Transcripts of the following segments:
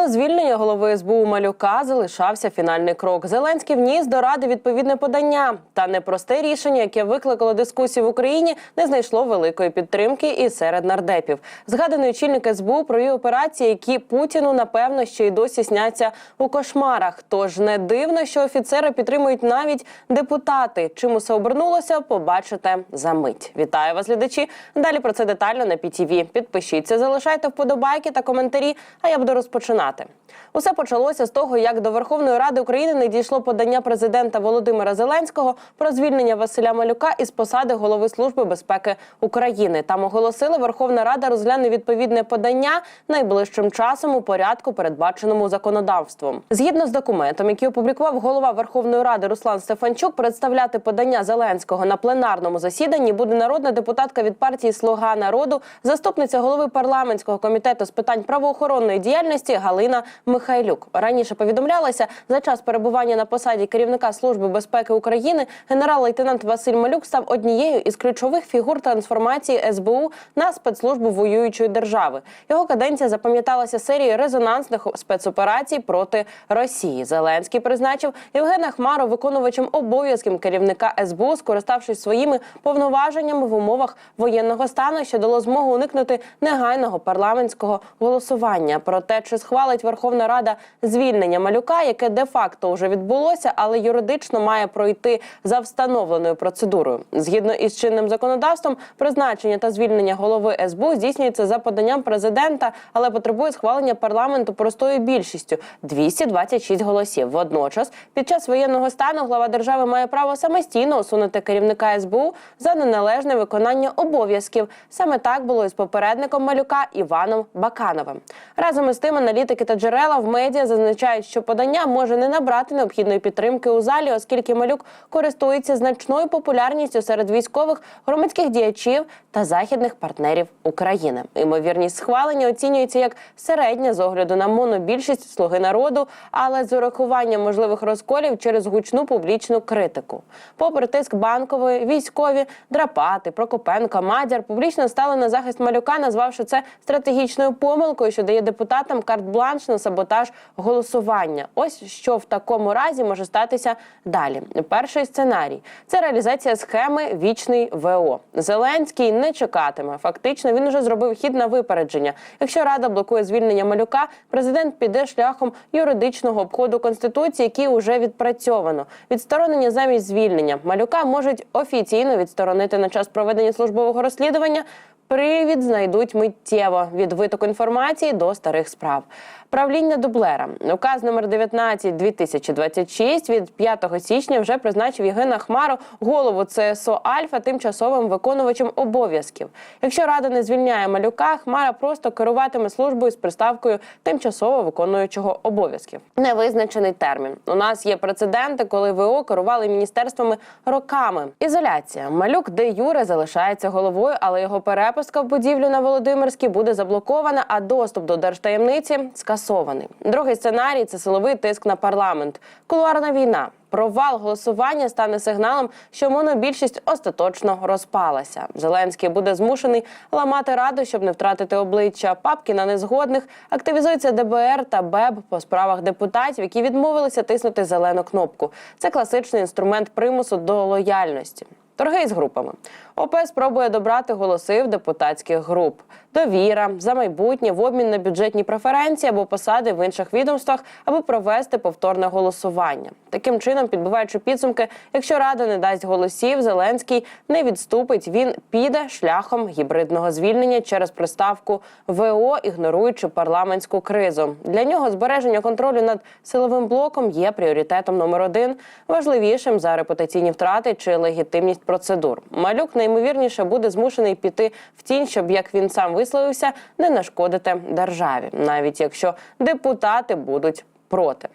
До звільнення голови СБУ Малюка залишався фінальний крок. Зеленський вніс до ради відповідне подання. Та непросте рішення, яке викликало дискусію в Україні, не знайшло великої підтримки і серед нардепів. Згаданий очільник СБУ провів операції, які Путіну напевно ще й досі сняться у кошмарах. Тож не дивно, що офіцери підтримують навіть депутати. Чим усе обернулося, побачите за мить. Вітаю вас, глядачі. Далі про це детально на PTV. Підпишіться, залишайте вподобайки та коментарі. А я буду розпочинати. Усе почалося з того, як до Верховної Ради України не дійшло подання президента Володимира Зеленського про звільнення Василя Малюка із посади голови служби безпеки України. Там оголосили, Верховна Рада розгляне відповідне подання найближчим часом у порядку, передбаченому законодавством. Згідно з документом, який опублікував голова Верховної Ради Руслан Стефанчук, представляти подання Зеленського на пленарному засіданні буде народна депутатка від партії Слуга народу, заступниця голови парламентського комітету з питань правоохоронної діяльності Галина Михайлюк. Раніше повідомлялося за час перебування на посаді керівника служби безпеки України генерал-лейтенант Василь Малюк став однією із ключових фігур трансформації СБУ на спецслужбу воюючої держави. Його каденція запам'яталася серією резонансних спецоперацій проти Росії. Зеленський призначив Євгена Хмару виконувачем обов'язків керівника СБУ, скориставшись своїми повноваженнями в умовах воєнного стану, що дало змогу уникнути негайного парламентського голосування. Про те, чи схвалить Верховна Рада звільнення малюка, яке де-факто вже відбулося, але юридично має пройти за встановленою процедурою. Згідно із чинним законодавством, призначення та звільнення голови СБУ здійснюється за поданням президента, але потребує схвалення парламенту простою більшістю 226 голосів. Водночас, під час воєнного стану глава держави має право самостійно усунути керівника СБУ за неналежне виконання обов'язків. Саме так було із попередником малюка Іваном Бакановим. Разом із тим, аналітики та джерела в медіа зазначають, що подання може не набрати необхідної підтримки у залі, оскільки малюк користується значною популярністю серед військових, громадських діячів та західних партнерів України. Ймовірність схвалення оцінюється як середня з огляду на монобільшість слуги народу, але з урахуванням можливих розколів через гучну публічну критику. Попри тиск банкової, військові, драпати, Прокопенко, Мадяр публічно стали на захист малюка, назвавши це стратегічною помилкою, що дає депутатам карт-бланш на саботаж голосування. Ось що в такому разі може статися далі. Перший сценарій це реалізація схеми вічний ВО. Зеленський не чекатиме. Фактично, він уже зробив хід на випередження. Якщо рада блокує звільнення малюка, президент піде шляхом юридичного обходу конституції, який уже відпрацьовано. Відсторонення замість звільнення малюка можуть офіційно відсторонити на час проведення службового розслідування. Привід знайдуть миттєво від витоку інформації до старих справ. Правління дублера указ номер 19 2026 від 5 січня вже призначив Євгена Хмару голову ЦСО Альфа тимчасовим виконувачем обов'язків. Якщо рада не звільняє малюка, Хмара просто керуватиме службою з приставкою тимчасово виконуючого обов'язків. Невизначений термін. У нас є прецеденти, коли ВО керували міністерствами роками. Ізоляція малюк де юре залишається головою, але його перепустка в будівлю на Володимирській буде заблокована, а доступ до держтаємниці скасований. Другий сценарій це силовий тиск на парламент, кулуарна війна. Провал голосування стане сигналом, що монобільшість остаточно розпалася. Зеленський буде змушений ламати раду, щоб не втратити обличчя. Папки на незгодних активізується ДБР та БЕБ по справах депутатів, які відмовилися тиснути зелену кнопку. Це класичний інструмент примусу до лояльності. Торги з групами. ОП спробує добрати голоси в депутатських груп. Довіра за майбутнє в обмін на бюджетні преференції або посади в інших відомствах, аби провести повторне голосування. Таким чином, підбиваючи підсумки, якщо рада не дасть голосів, Зеленський не відступить. Він піде шляхом гібридного звільнення через приставку ВО, ігноруючи парламентську кризу. Для нього збереження контролю над силовим блоком є пріоритетом номер один, важливішим за репутаційні втрати чи легітимність процедур. Малюк наймовірніше буде змушений піти в тінь, щоб як він сам висловився, не нашкодити державі, навіть якщо депутати будуть проти.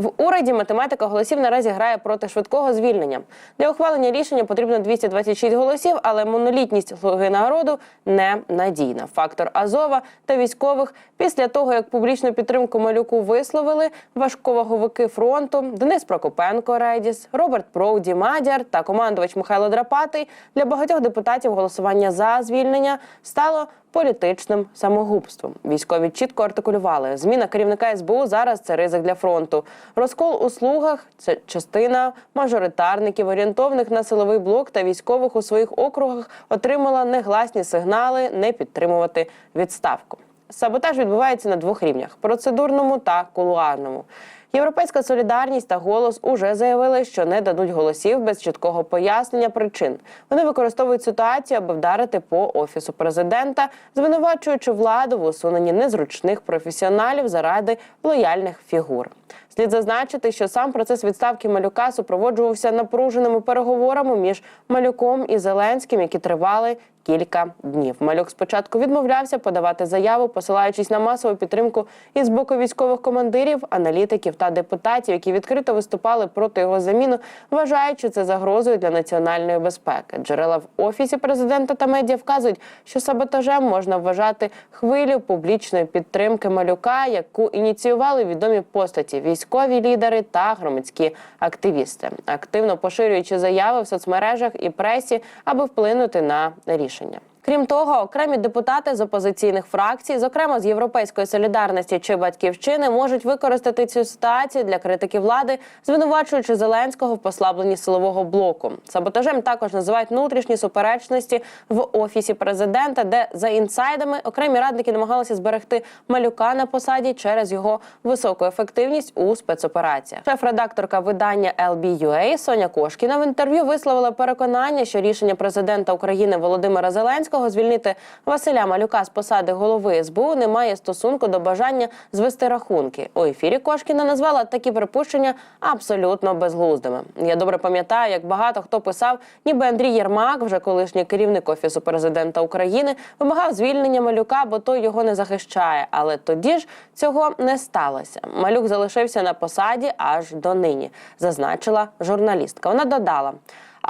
В уряді математика голосів наразі грає проти швидкого звільнення. Для ухвалення рішення потрібно 226 голосів, але монолітність слуги народу не надійна. Фактор Азова та військових після того, як публічну підтримку малюку висловили важковаговики фронту Денис Прокопенко, Редіс, Роберт Проуді, Мадяр та командувач Михайло Драпатий для багатьох депутатів голосування за звільнення стало політичним самогубством. Військові чітко артикулювали, зміна керівника СБУ зараз це ризик для фронту. Розкол у слугах це частина мажоритарників, орієнтованих на силовий блок та військових у своїх округах отримала негласні сигнали не підтримувати відставку. Саботаж відбувається на двох рівнях: процедурному та кулуарному. Європейська солідарність та голос уже заявили, що не дадуть голосів без чіткого пояснення причин. Вони використовують ситуацію, аби вдарити по офісу президента, звинувачуючи владу в усуненні незручних професіоналів заради лояльних фігур. Слід зазначити, що сам процес відставки малюка супроводжувався напруженими переговорами між малюком і Зеленським, які тривали кілька днів. Малюк спочатку відмовлявся подавати заяву, посилаючись на масову підтримку із боку військових командирів, аналітиків та депутатів, які відкрито виступали проти його заміну, вважаючи це загрозою для національної безпеки. Джерела в офісі президента та медіа вказують, що саботажем можна вважати хвилю публічної підтримки малюка, яку ініціювали відомі постаті, військові лідери та громадські активісти, активно поширюючи заяви в соцмережах і пресі, аби вплинути на рішення. Крім того, окремі депутати з опозиційних фракцій, зокрема з європейської солідарності чи батьківщини, можуть використати цю ситуацію для критики влади, звинувачуючи Зеленського в послабленні силового блоку. Саботажем також називають внутрішні суперечності в офісі президента, де за інсайдами окремі радники намагалися зберегти малюка на посаді через його високу ефективність у спецопераціях. Шеф-редакторка видання LB.UA Соня Кошкіна в інтерв'ю висловила переконання, що рішення президента України Володимира Зеленського звільнити Василя Малюка з посади голови СБУ не має стосунку до бажання звести рахунки. У ефірі Кошкіна назвала такі припущення абсолютно безглуздими. Я добре пам'ятаю, як багато хто писав, ніби Андрій Єрмак, вже колишній керівник офісу президента України, вимагав звільнення малюка, бо той його не захищає. Але тоді ж цього не сталося. Малюк залишився на посаді аж до нині, зазначила журналістка. Вона додала.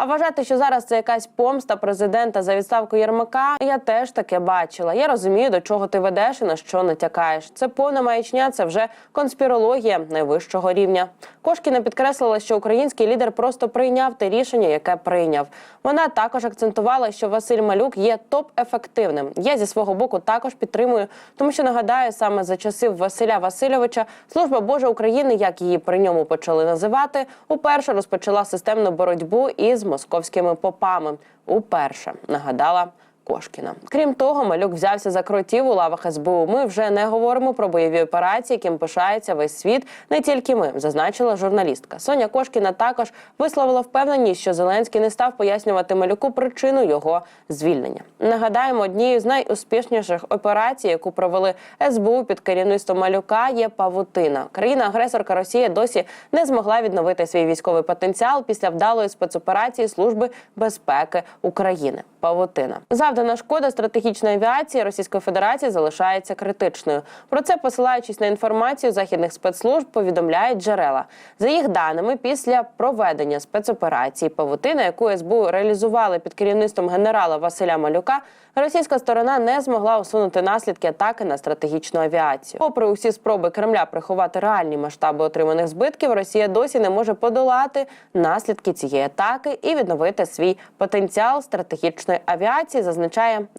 А вважати, що зараз це якась помста президента за відставку Єрмака, я теж таке бачила. Я розумію, до чого ти ведеш і на що натякаєш. Це повна маячня, це вже конспірологія найвищого рівня. Кошкіна підкреслила, що український лідер просто прийняв те рішення, яке прийняв. Вона також акцентувала, що Василь Малюк є топ-ефективним. Я зі свого боку також підтримую, тому що нагадаю, саме за часів Василя Васильовича служба Божа України, як її при ньому почали називати, уперше розпочала системну боротьбу із московськими попами. Уперше нагадала. Кошкіна. Крім того, малюк взявся за кротів у лавах СБУ. Ми вже не говоримо про бойові операції, яким пишається весь світ, не тільки ми, зазначила журналістка. Соня Кошкіна також висловила впевненість, що Зеленський не став пояснювати малюку причину його звільнення. Нагадаємо, однією з найуспішніших операцій, яку провели СБУ під керівництвом малюка, є Павутина. Країна-агресорка Росія досі не змогла відновити свій військовий потенціал після вдалої спецоперації Служби безпеки України. Павутина завдана шкода стратегічної авіації Російської Федерації залишається критичною. Про це посилаючись на інформацію західних спецслужб, повідомляють джерела. За їх даними, після проведення спецоперації Павутина, яку СБУ реалізували під керівництвом генерала Василя Малюка, російська сторона не змогла усунути наслідки атаки на стратегічну авіацію. Попри усі спроби Кремля приховати реальні масштаби отриманих збитків, Росія досі не може подолати наслідки цієї атаки і відновити свій потенціал стратегічної авіації, зазначає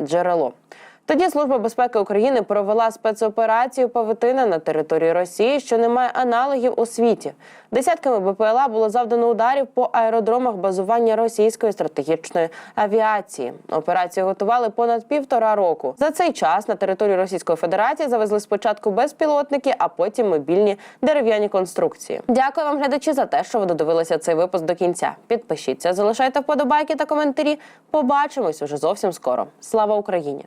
джерело. Тоді Служба безпеки України провела спецоперацію Павутина на території Росії, що не має аналогів у світі. Десятками БПЛА було завдано ударів по аеродромах базування російської стратегічної авіації. Операцію готували понад півтора року. За цей час на територію Російської Федерації завезли спочатку безпілотники, а потім мобільні дерев'яні конструкції. Дякую вам, глядачі, за те, що ви додивилися цей випуск до кінця. Підпишіться, залишайте вподобайки та коментарі. Побачимось уже зовсім скоро. Слава Україні!